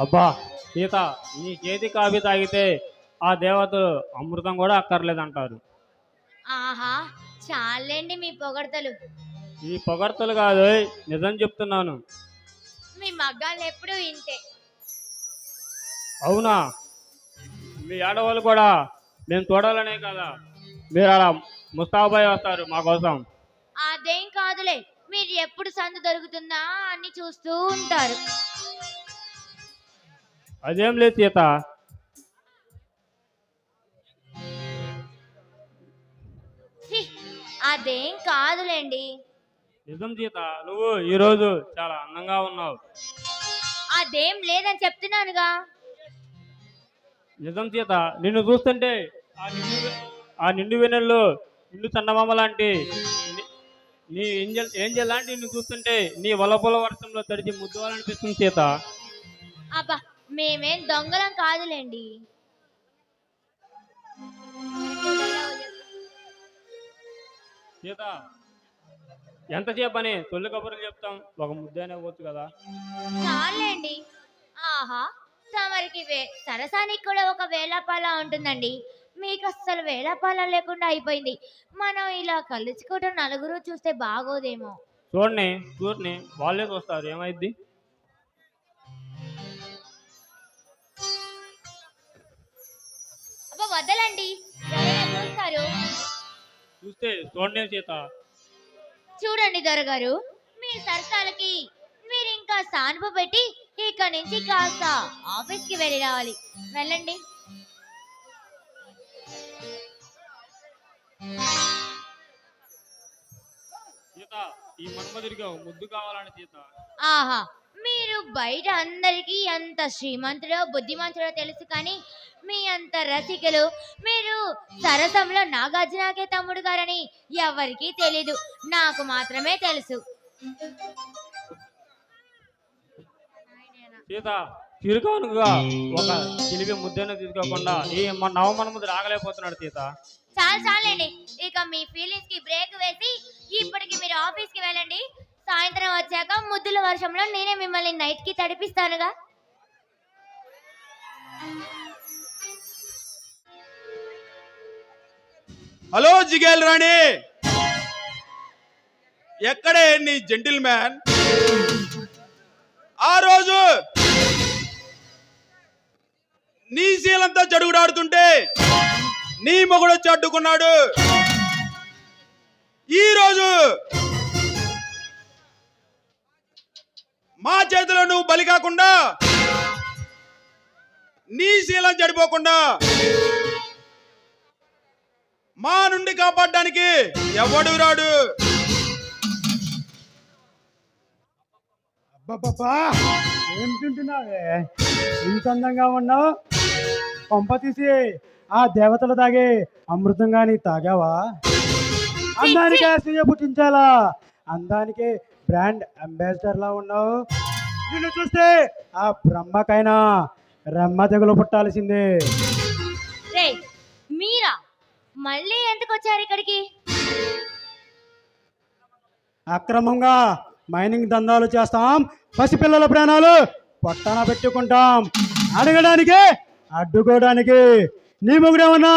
అబ్బా. సీత నీ చేతి కాఫీ తాగితే ఆ దేవతలు అమృతం కూడా అక్కర్లేదంటారు. ఆహా చాలండి మీ పొగడతలు. ఈ పొగడ్తలు కాదు నిజం చెప్తున్నాను. మీ మగ్గాలు ఎప్పుడు ఇంతే. అవునా? మీ ఆడవాళ్ళు కూడా మేము చూడాలనే కదా. మీరు అలా ముస్తాబాయ్ వస్తారు మా కోసం. అదేం కాదులే మీరు ఎప్పుడు సందు దొరుకుతుందా అని చూస్తూ ఉంటారు. అదేం లేదు సీత. అదేం కాదులేండి. నిజం సీత నువ్వు ఈరోజు చాలా అందంగా ఉన్నావు. అదేం లేదని చెప్తున్నానుగా. నిజం సీత నిన్ను చూస్తుంటే ఆ నిండు ఆ నిండు వెన్నెల్లో నిండు చందమామ లాంటి ని- ఏంజల్ ఏంజల్ లాంటి నిన్ను చూస్తుంటే నీ వలపొల వర్షంలో తడిచి ముద్దువాలనిపిస్తుంది సీత. మేమేం దొంగలం కాదులేండి. సీత ఎంతసేపు అని తొలి కబుర్లు చెప్తాం. ఒక ముద్దైనా పోవచ్చు కదా. చాలండి ఆహా తమరికి సరసానికి కూడా ఒక వేళాపాల ఉంటుందండి. మీకు అస్సలు వేళాపాల లేకుండా అయిపోయింది. మనం ఇలా కలుసుకోవడం నలుగురు చూస్తే బాగోదేమో. చూడండి చూడండి వాళ్ళే చూస్తారు. ఏమైద్ది? వదలండి. చూస్తారు? చూస్తే చూడండి సీత చూడండి దొరగారు మీ సరసాలకి మీరు ఇంకా సానుపు పెట్టి ఇక నుంచి కాస్త ఆఫీస్కి వెళ్ళి రావాలి. వెళ్ళండి. సీత ఈ మన్మధుడికి ఒక ముద్దు కావాలని సీత ఆహా మీరు బయట అందరికీ ఎంత శ్రీమంతుడో బుద్ధిమంతుడో తెలుసు కానీ మీ అంత రసికలు మీరు సరసంలో నాగార్జునకే తమ్ముడు గారని ఎవరికీ తెలీదు. నాకు మాత్రమే తెలుసు. సీత చిరుకానుగా ఒక చిలిపి ముద్దైనా తీసుకోకుండా ఈ మన నవమన్మధుడు ఆగలేకపోతున్నాడు సీత. చాలు చాలండి ఇక మీ ఫీలింగ్స్కి బ్రేక్ వేసి ఇప్పటికి మీరు ఆఫీస్కి వెళ్ళండి. సాయంత్రం వచ్చాక ముద్దుల వర్షంలో నేనే మిమ్మల్ని నైట్కి తడిపిస్తానుగా. హలో జిగేల్ రాణి. ఎక్కడే నీ జెంటిల్ మ్యాన్ ఆ రోజు నీ శీలంతా జడుగుడాడుతుంటే నీ మొగుడు వచ్చి అడ్డుకున్నాడు. మా చేతిలో నువ్వు బలి కాకుండా నీ శీలం చెడిపోకుండా మా నుండి కాపాడడానికి ఎవడు రాడు? అబ్బబ్బబ్బా ఏం తింటున్నావే? ఇంత అందంగా ఉన్నావు? పంప తీసి ఆ దేవతలు తాగే అమృతంగా నీ తాగావా? అందానికి అసూయ పుట్టించాలా? అందానికి బ్రాండ్ అంబాసిడర్ లా ఉన్నావు. నిన్ను చూస్తే ఆ బ్రహ్మకైనా రమ్మ తెగులు పుట్టాల్సిందే మీరా? మళ్ళీ ఎందుకు వచ్చారు ఇక్కడికి? అక్రమంగా మైనింగ్ దందాలు చేస్తాం. పసిపిల్లల ప్రాణాలు పొట్టన పెట్టుకుంటాం. అడగడానికి అడ్డుకోవడానికి. నీ మొగుడేమన్నా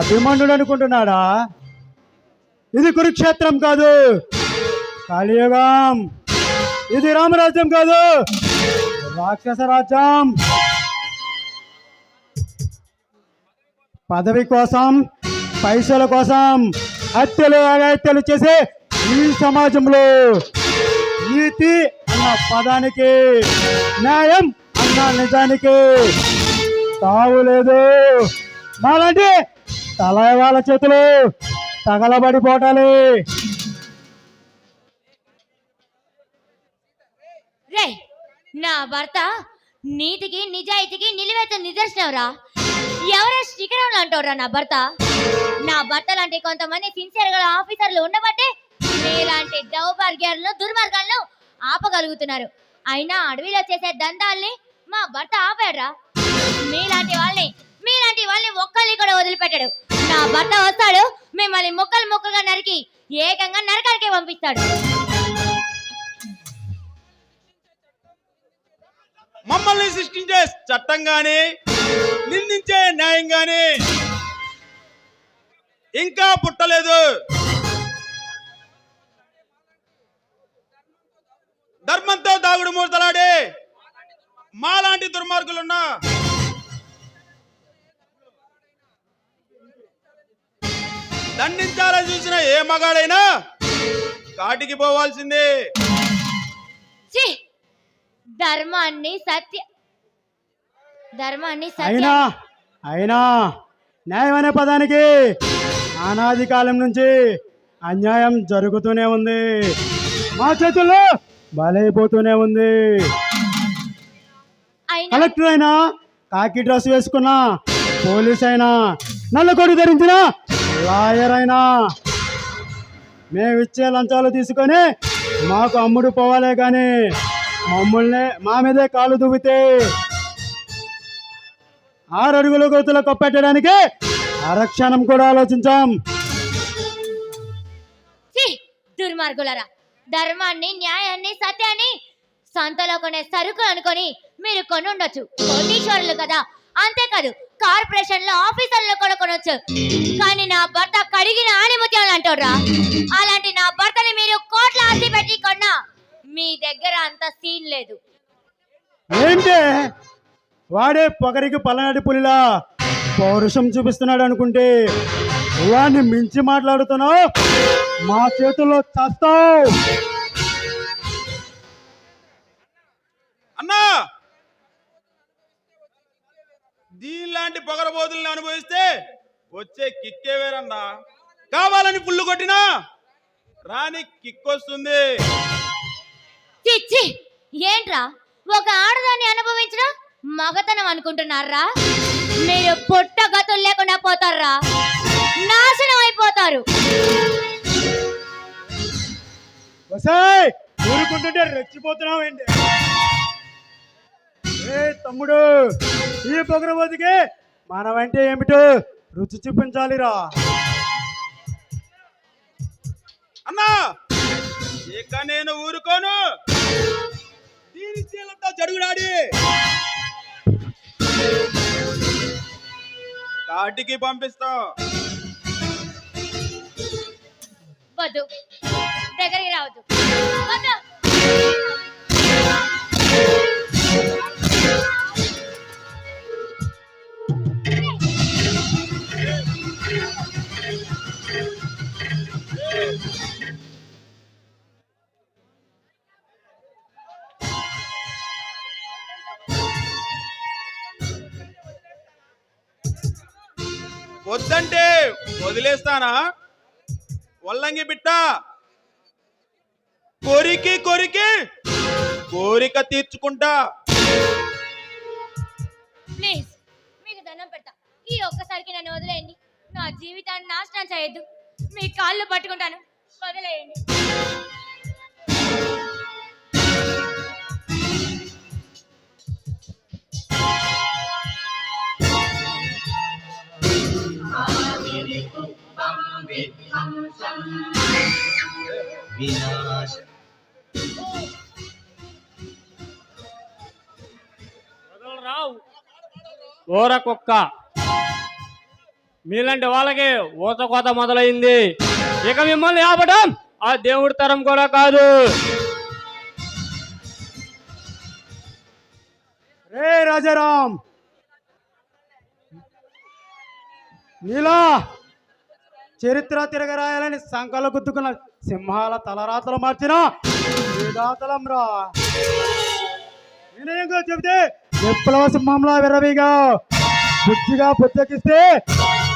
అభిమన్యుడు అనుకుంటున్నాడా ఇది కురుక్షేత్రం కాదు. కలియుగం. ఇది రామరాజ్యం కాదు రాక్షస రాజ్యం. పదవి కోసం పైసల కోసం హత్యలు అగత్యలు చేసే ఈ సమాజంలో నీతి అన్న పదానికి న్యాయం అన్న నిజానికి తావు లేదు. మాలాంటి తలవాళ్ళ చేతులు తగలబడిపోటాలి. నా భర్త నీతికి నిజాయితీకి నిలువెత్త నిదర్శనంరా. ఎవరో శిఖరంలో అంటారా నా భర్త. నా భర్త లాంటి కొంతమంది సిన్సియర్ గల ఆఫీసర్లు ఉండబట్టే మీలాంటి దౌర్భాగ్యాలను దుర్మార్గాలను ఆపగలుగుతున్నారు. అయినా అడవిలో చేసే దందాల్ని మా భర్త ఆపాడరా. మీలాంటి వాళ్ళని మీలాంటి వాళ్ళని ఒక్కరిని కూడా వదిలిపెట్టాడు. నా భర్త వస్తాడు మిమ్మల్ని ముక్కలు ముక్కలుగా నరికి ఏకంగా నరకానికి పంపిస్తాడు. మమ్మల్ని సృష్టించే చట్టంగానే నిందించే న్యాయంగానే. ఇంకా పుట్టలేదు. ధర్మంతో దాగుడు మూతలాడే మాలాంటి దుర్మార్గులున్నా. దండించాలని చూసిన ఏ మగాడైనా కాటికి పోవాల్సిందే. ధర్మాన్ని సత్య ధర్మాన్ని అయినా అయినా న్యాయం అనే పదానికి అనాది కాలం నుంచి అన్యాయం జరుగుతూనే ఉంది. మా చేతుల్లో బలైపోతూనే ఉంది. కలెక్టర్ అయినా కాకి డ్రెస్ వేసుకున్న పోలీస్ అయినా నల్ల కొడు ధరించిన లాయర్ అయినా మేము ఇచ్చే లంచాలు తీసుకొని మాకు అమ్ముడు పోవాలే కానీ మమ్మల్ని మా మీదే కాలు దువ్వితే ఆరు అడుగుల గోతులు కప్పెట్టడానికి అరక్షణం కూడా ఆలోచించాం. ఛీ! దుర్మార్గులరా. ధర్మాన్ని న్యాయాన్ని సత్యాన్ని సంతలో కొనే సరుకు అనుకొని మీరు కొని ఉండొచ్చు కోటీశ్వరులు కదా. అంతేకాదు కార్పొరేషన్లో ఆఫీసర్లు కూడా కొనొచ్చు. కానీ నా భర్త కడిగిన ఆణిముత్యాలు అంటారా అలాంటి నా భర్తని మీరు కోట్ల ఆస్తి పెట్టి కొన్నా. మీ దగ్గర అంత సీన్ లేదు. ఏంటి? వాడే పొగరికి పలనాటి పులిలా పౌరుషం చూపిస్తున్నాడు అనుకుంటే వాడిని మించి మాట్లాడుతున్నావు? మా చేతుల్లో చస్తావు. అన్నా! దీనిలాంటి పొగరబోతుల్ని అనుభవిస్తే వచ్చే కిక్కే వేరన్నా కావాలని పుల్లు కొట్టినా? రాని కిక్ వస్తుంది చిచ్చి ఏంట్రా? ఒక ఆడదాన్ని అనుభవించడం మగతనం అనుకుంటున్నారా? మీరు పుట్టగతులు లేకుండా పోతారా? నాశనం అయిపోతారు. ఊరుకుంటుంటే రెచ్చిపోతున్నావండి ఏంటి ఏ తమ్ముడు ఈ పొగరబోతుకి మనమంటే ఏమిటో రుచి చూపించాలిరా. అన్నా ఇక నేను ఊరుకోను. దీని చీలంతా కాటికి పంపిస్తాం. వద్దు. దగ్గరికి రావద్దు. వద్దు. వద్దంటే వదిలేస్తానా? వల్లంగి బిట్ట. కొరికి కొరికి కోరిక తీర్చుకుంటా. ప్లీజ్ మీకు దండం పెడతా. ఈ ఒక్కసారికి నన్ను వదిలేయండి. నా జీవితాన్ని నాశనం చేయొద్దు. మీ కాళ్ళు పట్టుకుంటాను. వదిలేయండి. రావు ఊర కుక్క మీలాంటి వాళ్ళకి ఊత కోత మొదలైంది. ఇక మిమ్మల్ని ఆపడం ఆ దేవుడి తరం కూడా కాదు. రే రాజారాం. నీలా. చరిత్ర తిరగరాయాలని సంకల గుద్దుకున్న సింహాల తలరాతలు మార్చిన వేదాతలం రా. వినయంగా చెబితే విప్లవ సింహంలా విరవిగా బుద్ధిగా బుద్ధకిస్తే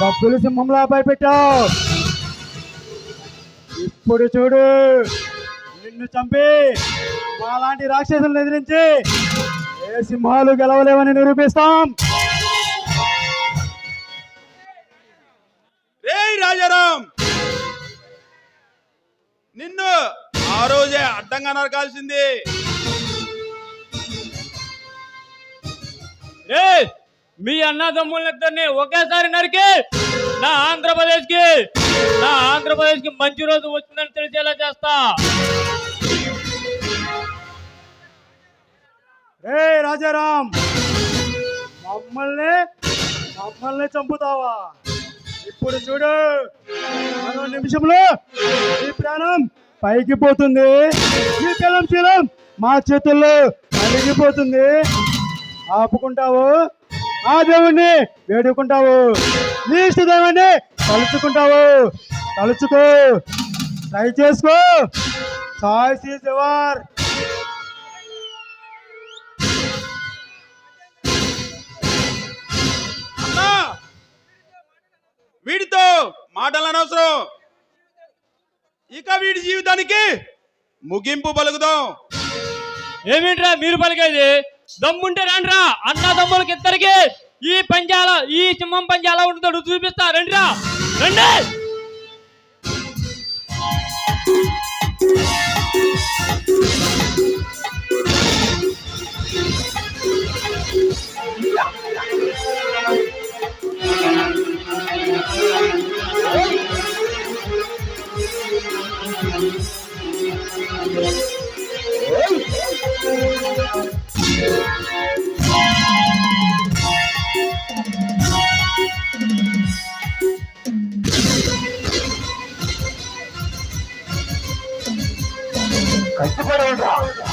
డబ్బులు సింహంలా భయపెట్టావు. ఇప్పుడు చూడు నిన్ను చంపి మాలాంటి రాక్షసులను ఎదిరించి ఏ సింహాలు గెలవలేవని నిరూపిస్తాం. అడ్డంగా నరకాల్సింది. రే మీ అన్నదమ్ములిద్దరిని ఒకేసారి నరికి నా ఆంధ్రప్రదేశ్కి నా ఆంధ్రప్రదేశ్కి మంచి రోజు వచ్చిందని తెలిసేలా చేస్తా. రే రాజారాం మమ్మల్ని మమ్మల్ని చంపుతావా? ఇప్పుడు చూడు మరో నిమిషంలో ఈ ప్రాణం పైకి పోతుంది. ఈ శీలం మా చేతుల్లో అరిగిపోతుంది ఆపుకుంటావు. ఆ దేవుణ్ణి వేడుకుంటావు. నీ ఇష్ట దేవుణ్ణి తలుచుకుంటావు. తలుచుకో. ట్రై చేసుకో. సాయి శ్రీ శివార్ వీడితో మాటలు అనవసరం. ఇక వీడి జీవితానికి ముగింపు పలుకుదాం. ఏమిట్రా మీరు పలికేది? దమ్ముంటే రండిరా. అన్న దమ్ములకి ఇద్దరికి ఈ పంజాల ఈ సింహం పంజాల ఉంటుందో చూపిస్తా. రండిరా. రండి! হয়ে যাও